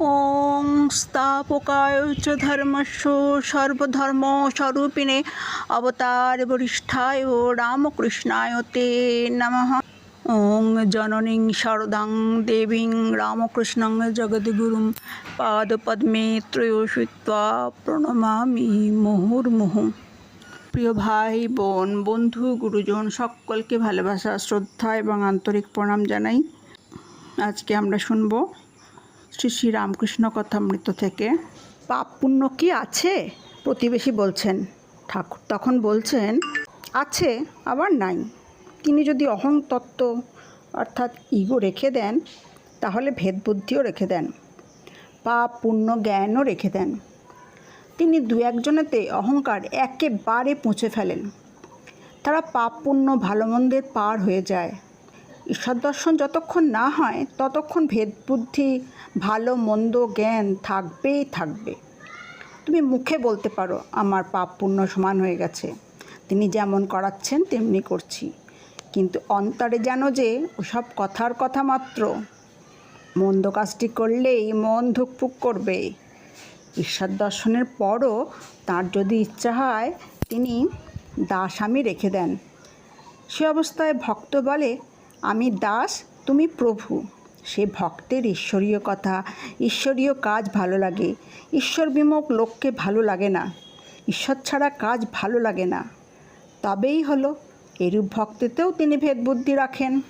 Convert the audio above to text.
ওং ধর্মস্য সর্বধর্ম স্বরূপিণে অবতার বরিষ্ঠায় ও রামকৃষ্ণায় তে নম ওং জননীং শারদাং দেবীং রামকৃষ্ণং জগদ্গুরু পাদপদ্মে ত্রয়োষিত্বা প্রণমামি মুহুর্মুহুম প্রিয় ভাই বোন, বন্ধু, গুরুজন, সকলকে ভালোবাসা, শ্রদ্ধা এবং আন্তরিক প্রণাম জানাই। আজকে আমরা শুনব শ্রী শ্রী রামকৃষ্ণ কথামৃত থেকে পাপ পুণ্য কি আছে? প্রতিবেশী বলছেন, ঠাকুর তখন বলছেন, আছে, আবার নাই। তিনি যদি অহং তত্ত্ব অর্থাৎ ইগো রেখে দেন, তাহলে ভেদ বুদ্ধিও রেখে দেন, পাপ পুণ্য জ্ঞানও রেখে দেন। তিনি দু একজনেতে অহংকার একেবারে পুঁছে ফেলেন। তারা পাপ পুণ্য ভালো মন্দের পার হয়ে যায়। ঈশ্বর দর্শন যতক্ষণ না হয়, ততক্ষণ ভেদ বুদ্ধি, ভালো, মন্দ, জ্ঞান থাকবেই থাকবে। তুমি মুখে বলতে পারো, আমার পাপ পুণ্য সমান হয়ে গেছে। তিনি যেমন করাচ্ছেন, তেমনি করছি। কিন্তু অন্তরে জানো যে, ওসব কথার কথা মাত্র। মন্দ কাজটি করলেই মন ধুকপুক করবে। ঈশ্বর দর্শনের পরও তার যদি ইচ্ছা হয়, তিনি দাস আমি রেখে দেন। সে অবস্থায় ভক্ত বলে আমি দাস, তুমি প্রভু। সে ভক্তের ঈশ্বরীয় কথা, ঈশ্বরীয় কাজ ভালো লাগে। ঈশ্বর বিমুখ লোককে ভালো লাগে না। ঈশ্বর ছাড়া কাজ ভালো লাগে না। তবেই হলো, এরূপ ভক্তিতেও তিনি ভেদবুদ্ধি রাখেন।